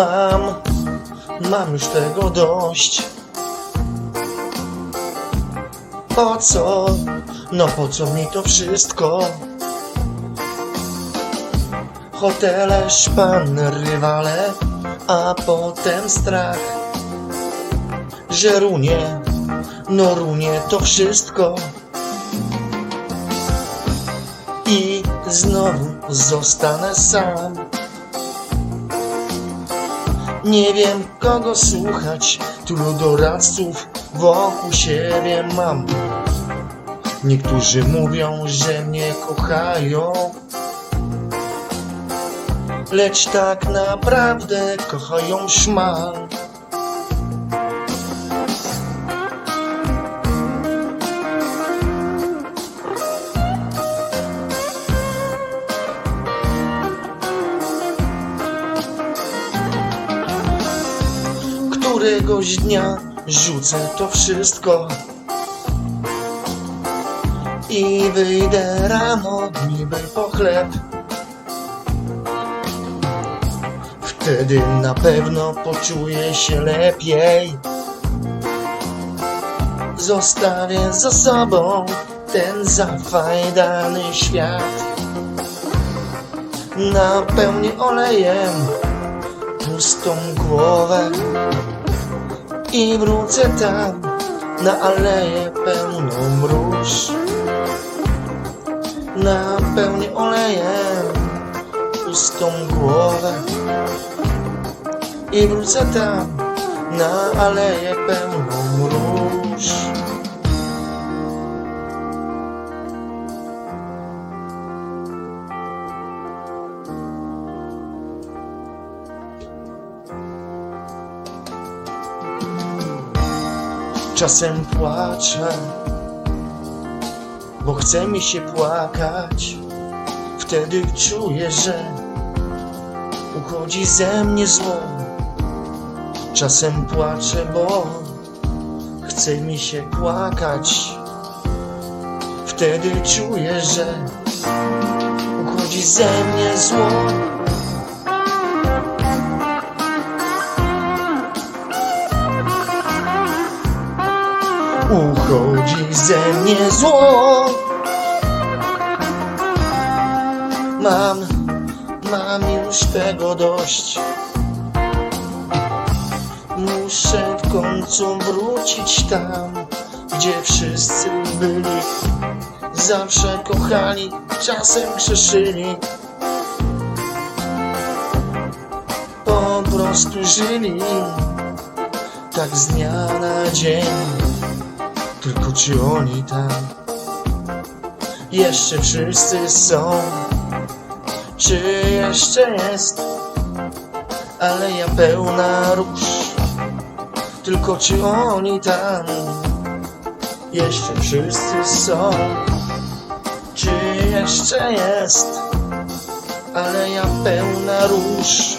Mam, mam już tego dość. Po co? No po co mi to wszystko? Hotele, szpan, rywale, a potem strach, że runie, no runie to wszystko. I znowu zostanę sam. Nie wiem kogo słuchać, tylu doradców wokół siebie mam. Niektórzy mówią, że mnie kochają, lecz tak naprawdę kochają szmal. Któregoś dnia rzucę to wszystko i wyjdę rano niby po chleb. Wtedy na pewno poczuję się lepiej. Zostawię za sobą ten zafajdany świat. Napełnię olejem pustą głowę i wrócę tam na aleję pełną róż. Napełnię olejem pustą głowę i wrócę tam na aleję pełną Czasem płaczę, bo chce mi się płakać. Wtedy czuję, że uchodzi ze mnie zło. Czasem płaczę, bo chce mi się płakać. Wtedy czuję, że uchodzi ze mnie zło. Uchodzi ze mnie zło. Mam, mam już tego dość. Muszę w końcu wrócić tam, gdzie wszyscy byli. Zawsze kochali, czasem grzeszyli. Po prostu żyli, tak z dnia na dzień. Tylko czy oni tam jeszcze wszyscy są? Czy jeszcze jest aleja pełna róż? Tylko czy oni tam jeszcze wszyscy są? Czy jeszcze jest aleja pełna róż?